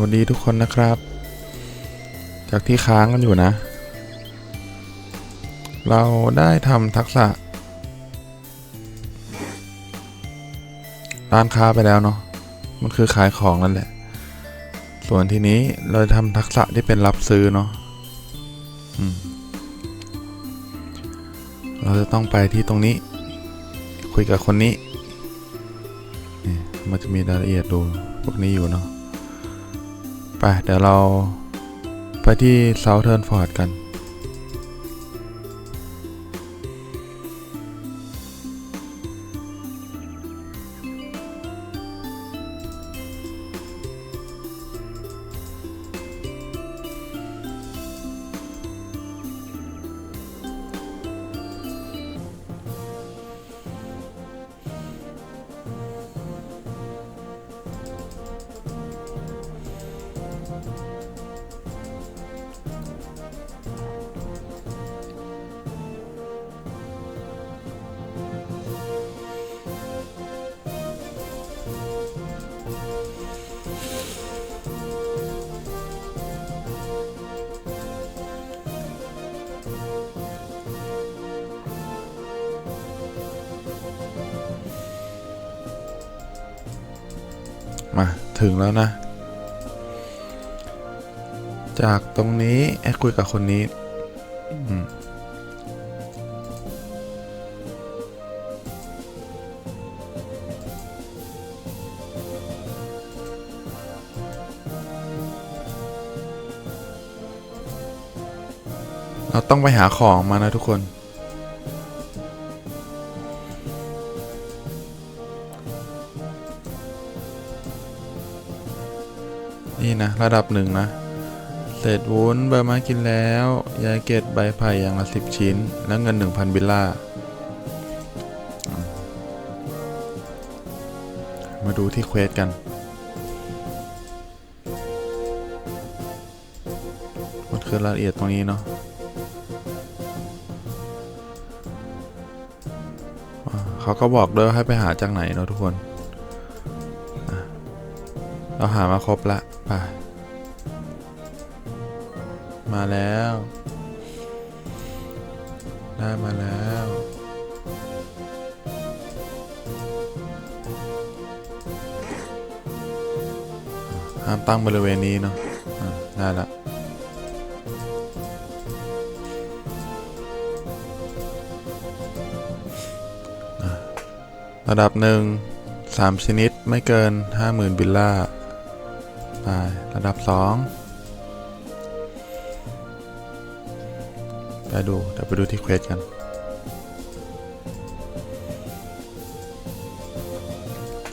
วัสดีทุกคนนะครับ จากที่ค้างกันอยู่นะ เราได้ทำทักษะร้านค้าไปแล้วเนาะ มันคือขายของนั่นแหละ ส่วนทีนี้เราทำทักษะที่เป็นรับซื้อเนาะเราจะต้องไปที่ตรงนี้ คุยกับคนนี้นี่มันจะมีรายละเอียดดูพวกนี้อยู่เนาะ ไปเดี๋ยวเราไปที่เซาเทิร์นฟอร์ดกัน มาถึงแล้วนะ จากตรงนี้ไอ้คุยกับคนนี้เราต้องไปหาของมานะทุกคน นี่นะ ระดับหนึ่งนะ เศษวุ้นใบไม้กินแล้ว ยาเกตใบไผ่อย่างละสิบชิ้น แล้วเงิน1,000บิลล่า มาดูที่เควสกัน มันคือรายละเอียดตรงนี้เนาะเขาก็บอกด้วยว่าให้ไปหาจากไหนเนาะทุกคน เราหามาครบละ ไปมาแล้ว ได้มาแล้ว ห้ามตั้งบริเวณนี้เนาะะได้ละอะระดับหนึ่งสามชนิดไม่เกิน 50,000 บิลล่า ไประดับสองไปดูเดี๋ยวไปดูที่เควสกัน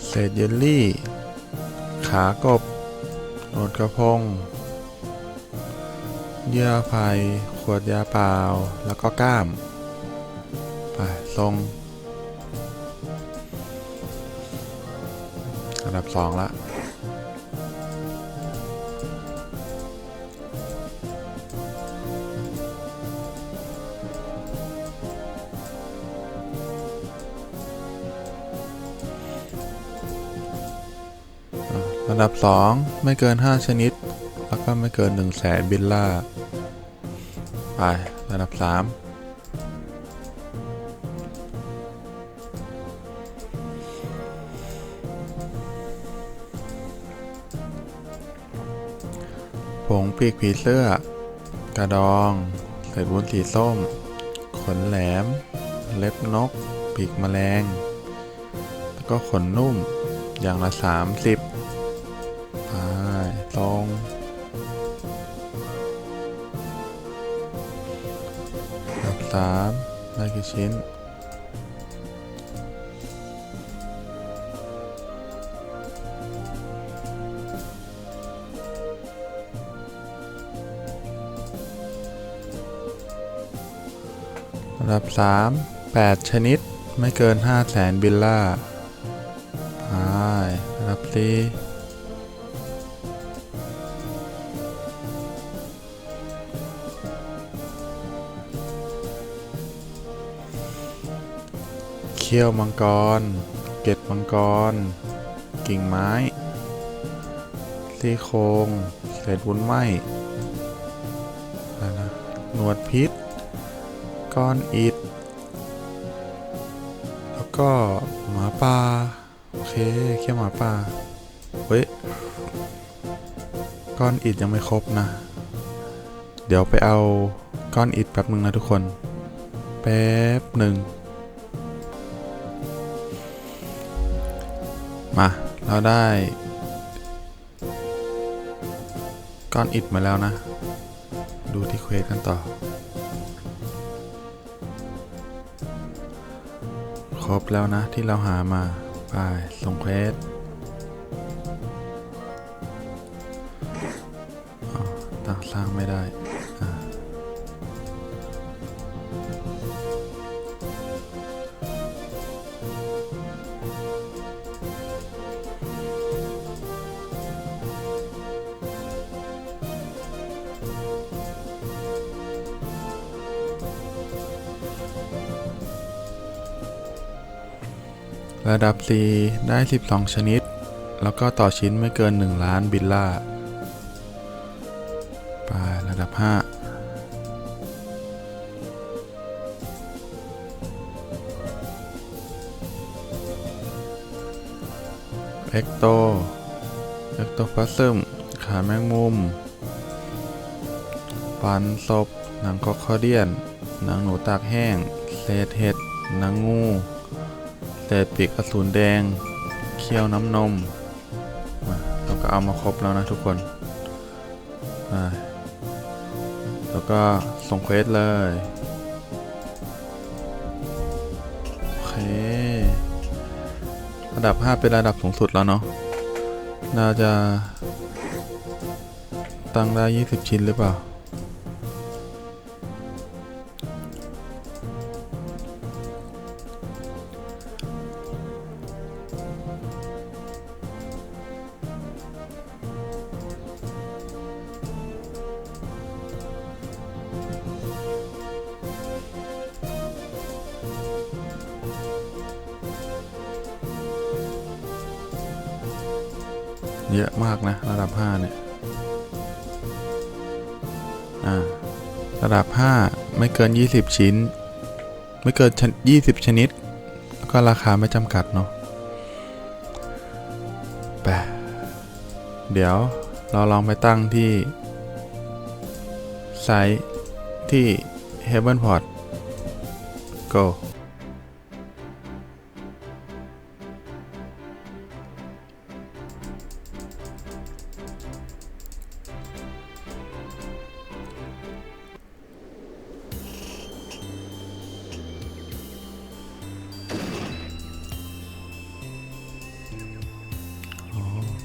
เศษเยลลี่ ขากบโนดกระพง เยื่อไผ่ขวดยาเปล่า แล้วก็ก้าม ไปทรงระดับสองละ ระดับ 2 ไม่เกิน 5 ชนิด แล้วก็ไม่เกิน 1 0 0 0 0แสนบิลล่า ไประดับ 3 ผงปีกผีเสื้อ กระดองเศษวุ้นสีส้ม ขนแหลม เล็บนก ปีกแมลง แล้วก็ขนนุ่มอย่างละ 30 ตรง กับสามได้กี่ชิ้นระดับ 3 8 ชนิดไม่เกิน 5 0 0แสนบิลล่าไประดับ 4 เขี้ยวมังกร เกล็ดมังกร กิ่งไม้ซี่โครงเศษวุ้นไหมอะนะหนวดพิษ ก้อนอิฐแล้วก็หมาป่า โอเคแค่หมาป่า เฮ้ย ก้อนอิฐยังไม่ครบนะ เดี๋ยวไปเอาก้อนอิฐแป๊บหนึ่งนะทุกคน แป๊บหนึ่ง มา เราได้ ก้อนอิดมาแล้วนะ ดูที่เควสกันต่อ ครบแล้วนะที่เราหามา ไปส่งเควส ระดับ C ได้ 12 ชนิด แล้วก็ต่อชิ้นไม่เกิน 1 ล้านบิลล่าไประดับ 5เอ็กโต เอ็กโตพลาซึม ขาแมงมุม ฟันศพ หนังคอคอเดียน หนังหนูตากแห้ง เศษเห็ด หนังงู เศษปีกอสูรแดงเคี้ยวน้ำนมเราก็เอามาครบแล้วนะทุกคนแล้วก็ส่งเควสเลยโอเคระดับ 5 เป็นระดับสูงสุดแล้วเนาะน่าจะตั้งได้ 20 ชิ้นหรือเปล่า เยอะมากนะ ระดับ 5 เนี่ยอ่าระดับ 5 ไม่เกิน 20 ชิ้น ไม่เกิน 20 ชนิด แล้วก็ราคาไม่จำกัดเนาะแปเดี๋ยวเราลองไปตั้งที่ ไซต์ที่ Heaven Port Go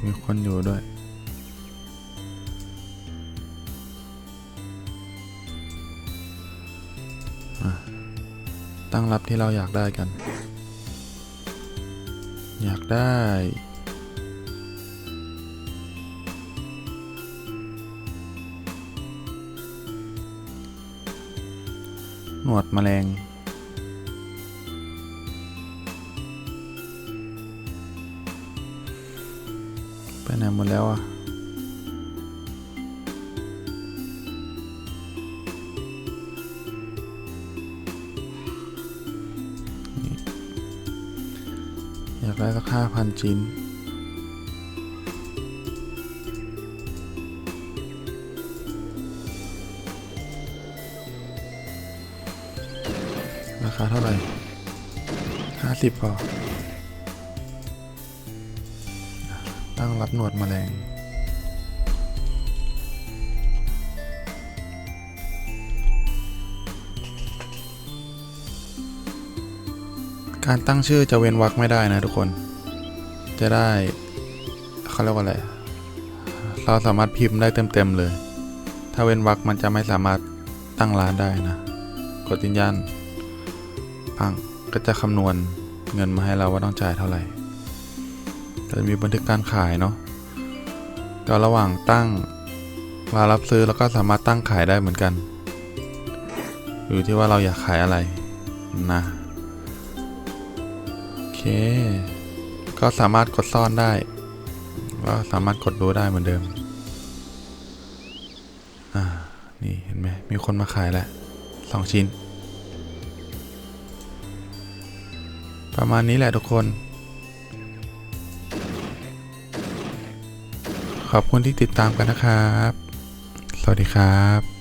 มีคนอยู่ด้วย ตั้งรับที่เราอยากได้กัน อยากได้หนวดแมลง ไปไหนหมดแล้วอะอยากได้สักห้าพันชิ้นราคาเท่าไหร่ห้าสิบพอ ตั้งรับหนวดแมลง การตั้งชื่อจะเว้นวรรคไม่ได้นะทุกคน จะได้เขาเรียกว่าอะไร เราสามารถพิมพ์ได้เต็มๆเลย ถ้าเว้นวรรคมันจะไม่สามารถตั้งร้านได้นะ กดยืนยันปังก็จะคำนวณเงินมาให้เราว่าต้องจ่ายเท่าไหร่ จะมีบันทึกการขายเนาะก็ระหว่างตั้งร้านรับซื้อแล้วก็สามารถตั้งขายได้เหมือนกัน อยู่ที่ว่าเราอยากขายอะไรนะโอเค ก็สามารถกดซ่อนได้ก็สามารถกดดูได้เหมือนเดิมอ่านี่เห็นไหมมีคนมาขายแล้วสองชิ้น ประมาณนี้แหละทุกคน ขอบคุณที่ติดตามกันนะครับ สวัสดีครับ